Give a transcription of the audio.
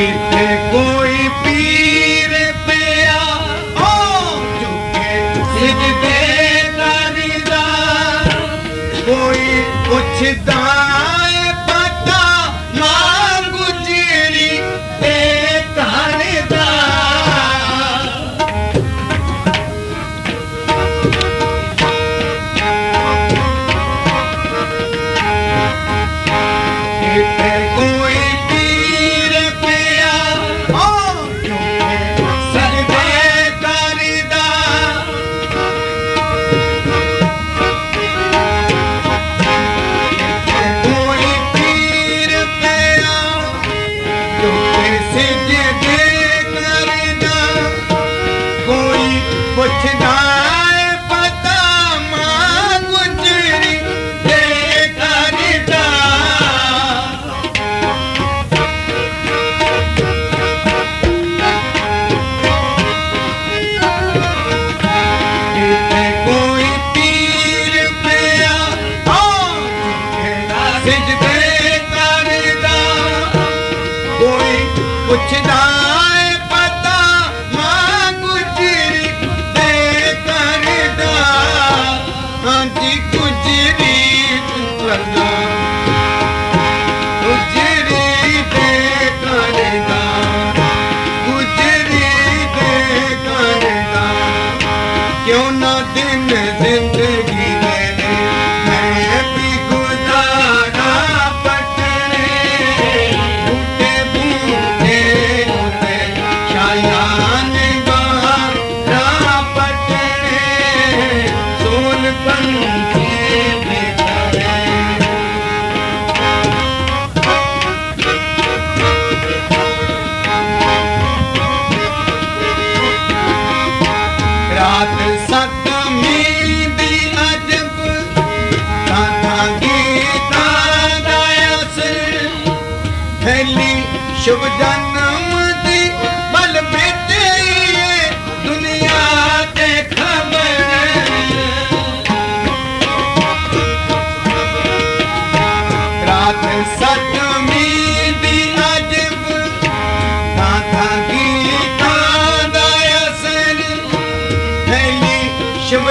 ਕਿਥੇ ਕੋਈ ਪੀਰ ਪਿਆ? ਓ ਝੁਕੇ ਸਿਜਦੇ ਕਰਦਾ ਕੋਈ ਪੁੱਛਦਾ dinne ਫੈਲੀ ਸ਼ੁਭ ਜਨਮ ਦੀ ਬਲ ਬੇਟਈ ਦੁਨੀਆ ਤੇ ਖਬਰ। ਰਾਤ ਸਤਮੀ ਦੀ ਅਜਬ ਤਾਂ ਤਾਂ ਗੀਤਾਂ ਦਾ ਅਸਰ। ਫੈਲੀ ਸ਼ੁਭ